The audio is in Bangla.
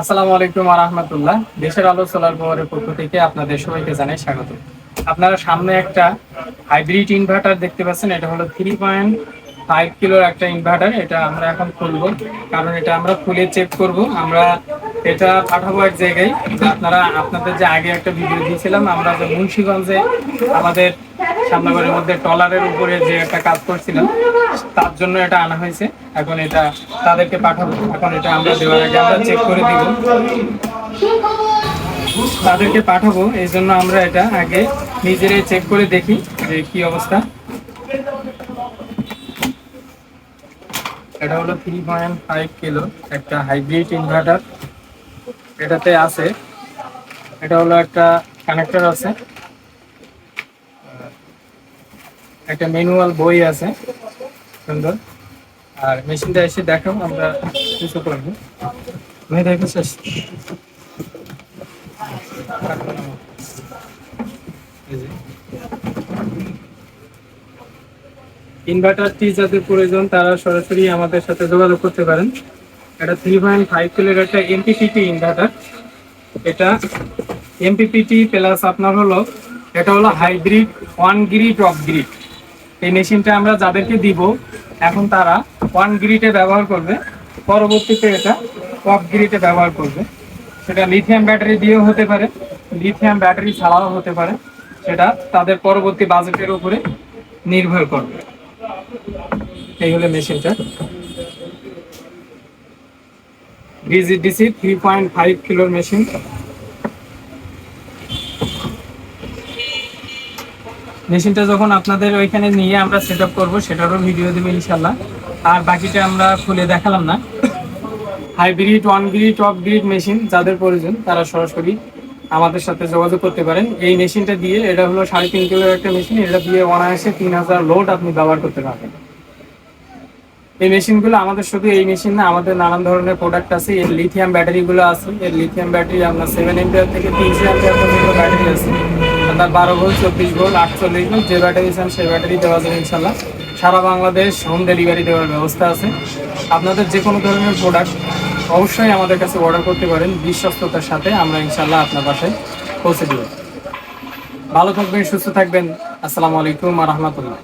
আসসালামু আলাইকুম রহমতুল্লাহ। দেশের আলো সোলার পাওয়ারের পক্ষ থেকে আপনাদের সবাইকে জানাই স্বাগত। আপনারা সামনে একটা হাইব্রিড ইনভার্টার দেখতে পাচ্ছেন, এটা হলো থ্রি পয়েন্ট ফাইভ কিলোর একটা ইনভার্টার এটা আমরা এখন খুলবো। কারণ এটা আমরা খুলে চেক করব। আমরা এটা পাঠাবো এক জায়গায়। আপনারা, আপনাদের যে আগে একটা ভিডিও দিয়েছিলাম, আমরা যে মুন্সিগঞ্জে আমাদের সামনাগরের মধ্যে টলারের উপরে যে একটা কাজ করছিলাম, তার জন্য এটা আনা হয়েছে। এখন এটা তাদেরকে পাঠাবো। এখন এটা আমরা দেওয়ার আগে আমরা চেক করে দিব। তাদেরকে পাঠাবো। এই জন্য আমরা এটা আগে নিজেরাই চেক করে দেখি যে কি অবস্থা। এটা হলো থ্রি পয়েন্ট ফাইভ কিলো একটা হাইব্রিড ইনভার্টার এটাতে আছে। এটা হলো একটা কানেক্টর আছে। একটা ম্যানুয়াল বই আছে। সুন্দর। আর মেশিনটা এসে দেখো আমরা কিছু করব। দেখো শেষ। ইনভার্টারটি যাদের প্রয়োজন, তারা সরাসরি আমাদের সাথে যোগাযোগ করতে পারেন। এটা থ্রি পয়েন্ট ফাইভ কিলোর একটা এমপিপিটি ইনভার্টার এটা এমপিপিটি প্লাস আপনার হলো, এটা হলো hybrid on grid off grid এই মেশিনটা আমরা যাদেরকে দিব, এখন তারা ওয়ান গ্রিডে ব্যবহার করবে, পরবর্তীতে এটা অফ গ্রিডে ব্যবহার করবে। সেটা লিথিয়াম ব্যাটারি দিয়েও হতে পারে লিথিয়াম ব্যাটারি ছাড়াও হতে পারে, সেটা তাদের পরবর্তী বাজেটের উপরে নির্ভর করবে। এই হলো মেশিনটা। ডিসি থ্রি পয়েন্ট ফাইভ কিলোর মেশিন মেশিনটা যখন আপনাদের ওইখানে নিয়ে আমরা সেট আপ করব, সেটারও ভিডিও দেবো ইনশাল্লাহ আর বাকিটা আমরা খুলে দেখালাম না। Hybrid on grid off grid machine যাদের প্রয়োজন, তারা সরাসরি আমাদের সাথে যোগাযোগ করতে পারেন। এই মেশিনটা দিয়ে এটা হলো সাড়ে তিন কিলোর একটা মেশিন এটা দিয়ে অনায়াসে তিন হাজার লোড আপনি ব্যবহার করতে পারবেন। এই মেশিনগুলো আমাদের শুধু এই মেশিন না, আমাদের নানান ধরনের প্রোডাক্ট আছে। এর লিথিয়াম ব্যাটারিগুলো আছে। এর লিথিয়াম ব্যাটারি আপনার সেভেন এম্পিয়ার থেকে তিনশো এম্পিয়ার পর্যন্ত ব্যাটারি আছে। আপনার বারো ভোল্ট চব্বিশ ভোল্ট আটচল্লিশ ভোল্ট যে ব্যাটারি চান সেই ব্যাটারি দেওয়া যাবে ইনশাল্লাহ সারা বাংলাদেশ হোম ডেলিভারি দেওয়ার ব্যবস্থা আছে। আপনাদের যে কোনো ধরনের প্রোডাক্ট অবশ্যই আমাদের কাছে অর্ডার করতে পারেন। বিশ্বস্ততার সাথে আমরা ইনশাল্লাহ আপনার বাসায় পৌঁছে দেব। ভালো থাকবেন, সুস্থ থাকবেন। আসসালামু আলাইকুম রহমতুল্লাহ।